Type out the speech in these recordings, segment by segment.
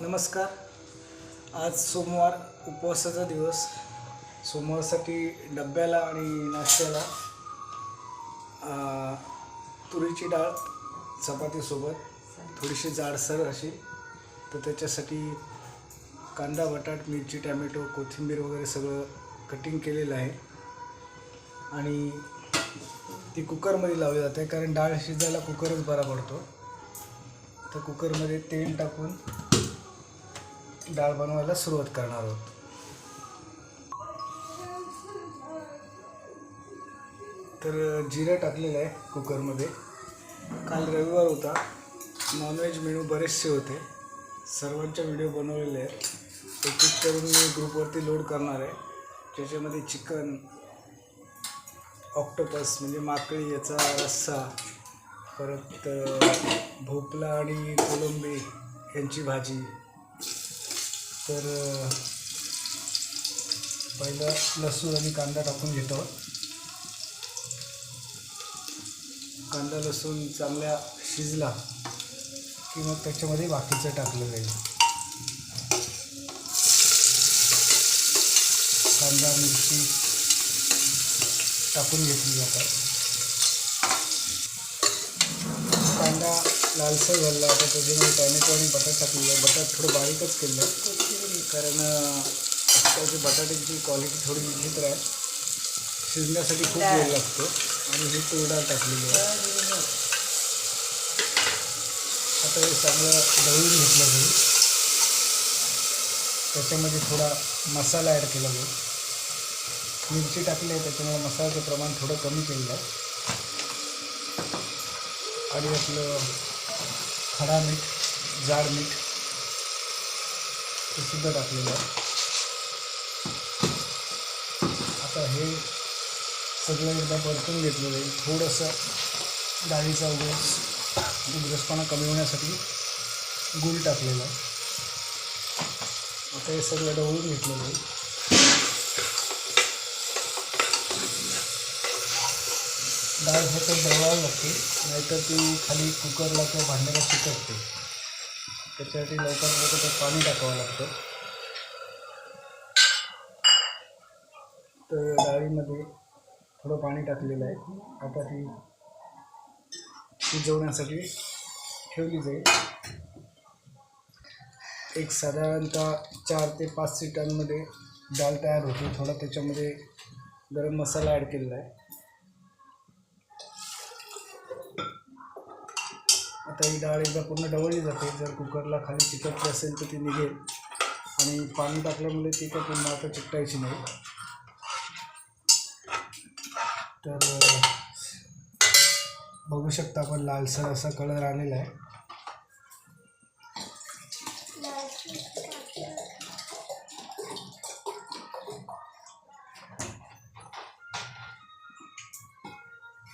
नमस्कार. आज सोमवार उपवासाचा दिवस. सोमवारसाठी डब्याला आणि नाश्त्याला तुरीची डाळ चपातीसोबत थोडीशी जाडसर अशी. तर त्याच्यासाठी कांदा बटाट मिरची टॅमॅटो कोथिंबीर वगैरे सगळं कटिंग केलेलं आहे. आणि ती कुकरमध्ये लावली जाते कारण डाळ शिजायला कुकरच बरा पडतो. तर कुकरमध्ये तेल टाकून डाळ बनवायला सुरुवात करणार आहोत. तर जिरं टाकलेलं आहे कुकरमध्ये. काल रविवार होता. नॉनव्हेज मेनू बरेचसे होते. सर्वांच्या व्हिडिओ बनवलेले आहेत. एक एक करून मी ग्रुपवरती लोड करणार आहे. ज्याच्यामध्ये चिकन ऑक्टोपस म्हणजे माकळी याचा रस्सा परत भोपला भोपळा आणि कोलंबी यांची भाजी तर पहिलं लसूण आणि कांदा टाकून घेतो. कांदा लसूण चांगल्या शिजला की मग त्याच्यामध्ये बाकीचं टाकलं जाईल. कांदा मिरची टाकून घेतली जातात कांदा लालसर झाला. आता त्याच्यामध्ये टॅमॅटो आणि बटाट टाकलेलं आहे बटाट थोडं बारीकच केलं. आहे कारण आजकालची बटाट्याची क्वालिटी थोडी विचित्र आहे. शिजण्यासाठी खूप वेळ लागतो. आणि ही तूर डाळ टाकलेली आहे. आता हे चांगलं ढवळून घेतलं जाईल. त्याच्यामध्ये थोडा मसाला ॲड केला जाईल. मिरची टाकली आहे त्याच्यामुळे मसाल्याचं प्रमाण थोडं कमी केलेलं आहे. आणि आपलं खडा मीठ जाड मीठ ते सुद्धा टाकलेलं आहे. आता हे सगळं एकदा परतून घेतलेलं आहे. थोडंसं डाळीचा उगस उग्रसपणा कमी होण्यासाठी गुळ टाकलेला आहे. आता हे सगळं डवळून घेतलेलं जाईल डाळ फक्त ढवळावी लागते नाहीतर ती खाली कुकरला किंवा भांड्याला चिकटते. त्याच्यासाठी लवकर लवकर त्यात पाणी टाकावं लागतं. तर डाळीमध्ये थोडं पाणी टाकलेलं आहे. आता ती शिजवण्यासाठी ठेवली जाईल. एक साधारणतः चार ते पाच सीटांमध्ये डाळ तयार होते. थोडा त्याच्यामध्ये गरम मसाला ॲड केलेला आहे. आता ही डाळ एकदा पूर्ण डवळली जाते. जर कुकरला खाली चिकटली असेल तर ती निघेल. आणि पाणी टाकल्यामुळे ती काय पुन्हा आता चिकटायची नाही. तर बघू शकता आपण लालसर असा कलर आलेला आहे.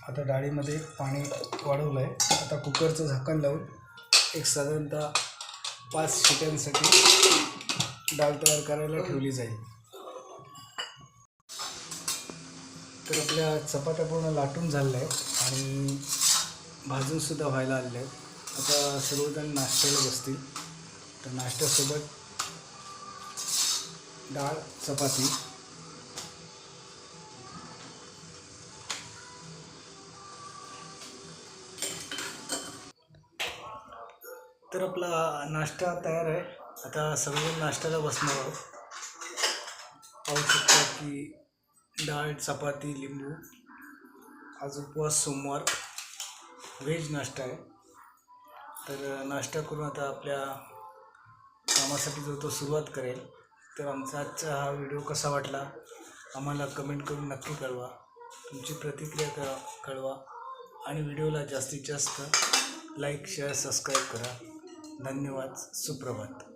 आता डाळीमध्ये पाणी वाढवलं आहे. आता कुकरचं झाकण लावून एक साधारणतः पाच शिट्यांसाठी डाळ तयार करायला ठेवली जाईल. तर आपल्या चपात्या पूर्ण लाटून झालेल्या आहेत आणि भाजूनसुद्धा व्हायला आलेल्या आहेत. आता सर्वजण नाश्त्याला बसतील. तर नाश्त्यासोबत डाळ चपाती तर आपला नाश्ता तयार आहे. आता सर्वजण नाश्त्याला बसणार आहोत. पाहू शकता की डाळ चपाती लिंबू. आज उपवास सोमवार. व्हेज नाश्ता आहे. तर नाश्ता करून आता आपल्या कामासाठी जो तो सुरुवात करेल. तर आमचा आजचा हा व्हिडिओ कसा वाटला आम्हाला कमेंट करून नक्की कळवा. तुमची प्रतिक्रिया क कळवा. आणि व्हिडिओला जास्तीत जास्त लाईक शेअर सबस्क्राईब करा. धन्यवाद सुप्रभात.